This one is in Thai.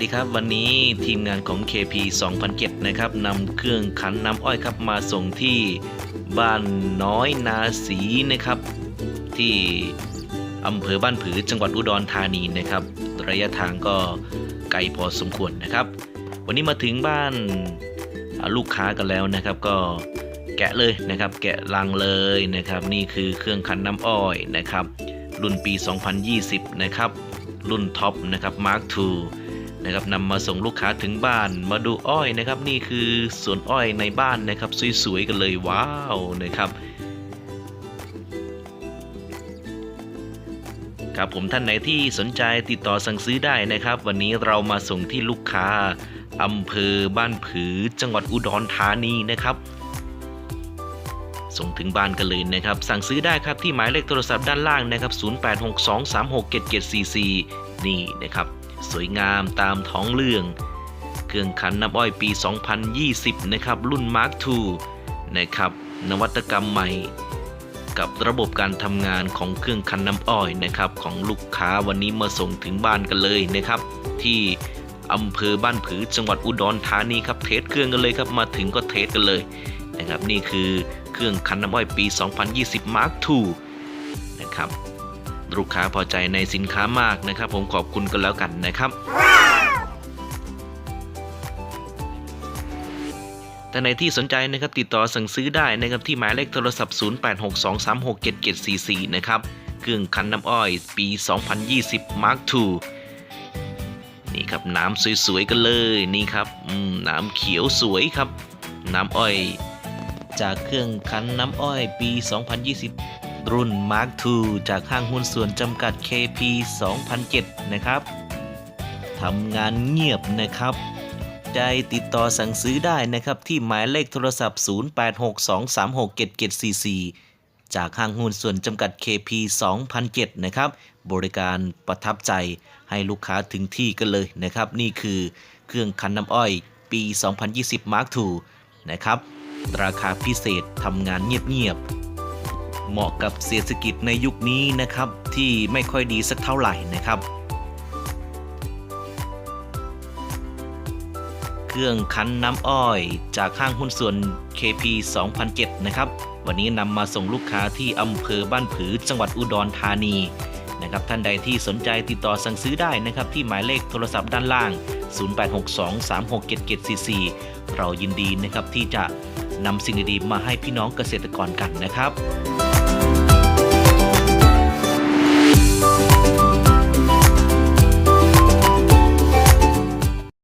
ดีครับ วันนี้ทีมงานของ KP 2007นะครับนำเครื่องขันน้ำอ้อยครับมาส่งที่บ้านน้อยนาสีนะครับ ที่อำเภอบ้านผือจังหวัดอุดรธานีนะครับ ระยะทางก็ไกลพอสมควรนะครับ วันนี้มาถึงบ้านลูกค้ากันแล้วนะครับ ก็แกะเลยนะครับ แกะลังเลยนะครับ นี่คือเครื่องคันน้ำอ้อยนะครับ รุ่นปี 2020 นะครับ รุ่นท็อปนะครับ Mark II นะครับนำมาส่งลูกค้าถึงบ้าน มาดูอ้อยนะครับ นี่คือสวนอ้อยในบ้านนะครับสวยๆกันเลยว้าวนะครับครับผมท่านไหนที่สนใจติดต่อสั่งซื้อได้นะครับ วันนี้เรามาส่งที่ลูกค้าอำเภอบ้านผือจังหวัดอุดรธานีนะครับ ส่งถึงบ้านกันเลยนะครับ สั่งซื้อได้ครับที่หมายเลขโทรศัพท์ด้านล่างนะครับ 0862367744 นี่นะครับ สวยงามตามท้องเรื่อง เครื่องขันน้ำอ้อยปี 2020 นะครับ รุ่น Mark II นะครับ นวัตกรรมใหม่ กับระบบการทำงานของเครื่องคันน้ำอ้อยนะครับ ของลูกค้าวันนี้มาส่งถึงบ้านกันเลยนะครับ ที่อำเภอบ้านผือจังหวัดอุดรธานีครับเทสเครื่องกันเลยครับมาถึงก็เทสกันเลยนะครับนี่คือเครื่องคันน้ำอ้อยปี 2020 Mark II นะครับ ลูกค้าพอใจในสินค้ามากนะครับ ผมขอบคุณกันแล้วกันนะครับท่านไหนที่สนใจนะครับติดต่อสั่งซื้อได้นะครับที่หมายเลขโทรศัพท์ 0862367744 นะครับเครื่องคันน้ำอ้อยปี 2020 Mark II นี่ครับน้ำสวยๆกันเลยนี่ครับน้ำเขียวสวยครับ น้ำอ้อย จากเครื่องคันน้ำอ้อยปี 2020 รุ่น Mark II จากห้างหุ้นส่วนจำกัด KP 2007 นะครับทำงานเงียบนะครับ ใจติดต่อสั่งซื้อได้นะครับ ที่หมายเลขโทรศัพท์ 0862367744 จากห้างหุ้นส่วนจำกัด KP 2007 นะครับ บริการประทับใจให้ลูกค้าถึงที่กันเลยนะครับ นี่คือเครื่องคันน้ำอ้อยปี 2020 Mark II นะครับ ราคาพิเศษทำงานเงียบๆ เหมาะกับเศรษฐกิจในยุคนี้นะครับ ที่ไม่ค่อยดีสักเท่าไหร่นะครับ เครื่องคั้นน้ำอ้อยจากห้างหุ้นส่วน KP 2007 นะครับ วันนี้นำมาส่งลูกค้าที่อำเภอบ้านผือจังหวัดอุดรธานีนะครับท่านใดที่สนใจติดต่อสั่งซื้อได้นะครับ ที่หมายเลขโทรศัพท์ด้านล่าง 0862367744 เรายินดีนะครับที่จะนำสิ่งดีๆมาให้พี่น้องเกษตรกรกันนะครับ